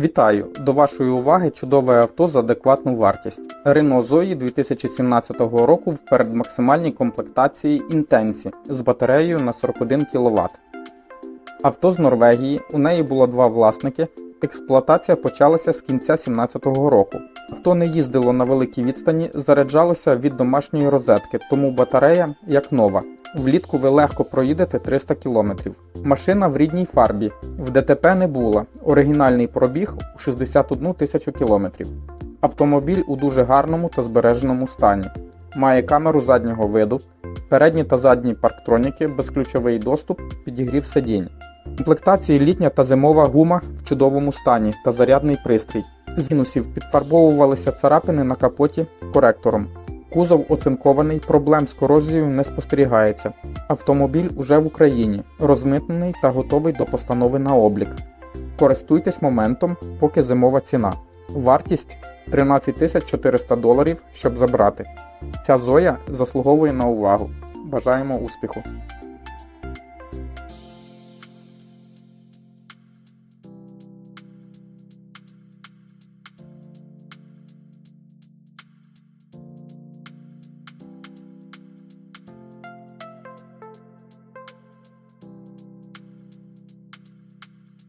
Вітаю! До вашої уваги чудове авто за адекватну вартість. Renault Zoe 2017 року в передмаксимальній комплектації Intensi з батареєю на 41 кВт. Авто з Норвегії, у неї було два власники. Експлуатація почалася з кінця 2017 року. Авто не їздило на великій відстані, заряджалося від домашньої розетки, тому батарея як нова. Влітку ви легко проїдете 300 км. Машина в рідній фарбі. В ДТП не було. Оригінальний пробіг у 61 тисячу кілометрів. Автомобіль у дуже гарному та збереженому стані. Має камеру заднього виду, передні та задні парктроніки, безключовий доступ, підігрів сидінь. Комплектації літня та зимова гума в чудовому стані та зарядний пристрій. З мінусів підфарбовувалися царапини на капоті коректором. Кузов оцинкований, проблем з корозією не спостерігається. Автомобіль уже в Україні, розмитнений та готовий до постанови на облік. Користуйтесь моментом, поки зимова ціна. Вартість 13 400 доларів, щоб забрати. Ця зоя заслуговує на увагу. Бажаємо успіху!